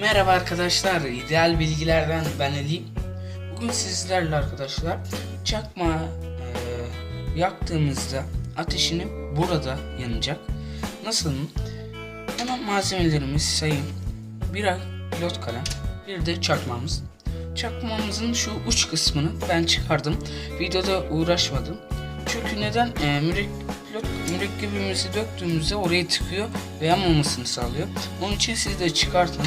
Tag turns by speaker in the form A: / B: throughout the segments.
A: Merhaba arkadaşlar, ideal bilgilerden ben Ali. Bugün sizlerle arkadaşlar çakma e, yaktığımızda ateşini burada yanacak. Nasıl? Hemen malzemelerimizi sayayım. Bir pilot kalem, bir de çakmamız. Çakmamızın şu uç kısmını ben çıkardım. Videoda uğraşmadım. Çünkü neden? E, mürek, pilot mürekkebimizi döktüğümüzde oraya tıkıyor ve yanmamasını sağlıyor. Onun için siz de çıkartın.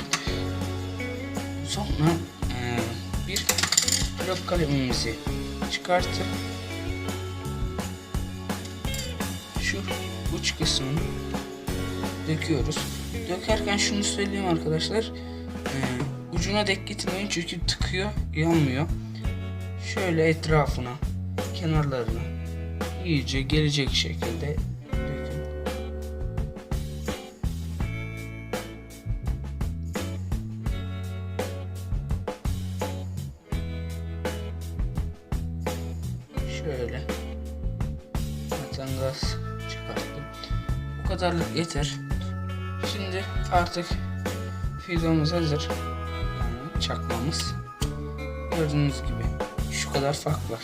A: Sonra eee, bir pilot kalemimizi çıkartıp şu uç kısmını döküyoruz. Dökerken şunu söyleyeyim arkadaşlar. eee, ucuna dek gitmeyin çünkü tıkıyor, yanmıyor. Şöyle etrafına, kenarlarına iyice gelecek şekilde Şöyle. Zaten gaz çıkarttım. Bu kadarlık yeter. Şimdi artık videomuz hazır. Yani çakmamız. Gördüğünüz gibi şu kadar fark var.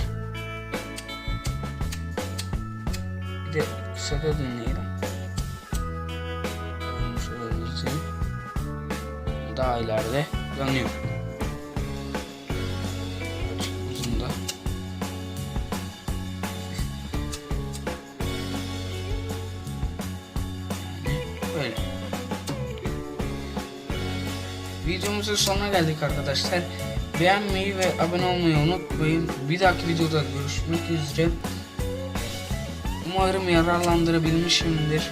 A: Bir de kısa da dinleyelim. Daha ileride yanıyor. Böyle. Videomuzun sonuna geldik arkadaşlar. Beğenmeyi ve abone olmayı unutmayın. Bir dahaki videoda görüşmek üzere. Umarım yararlandırabilmişimdir.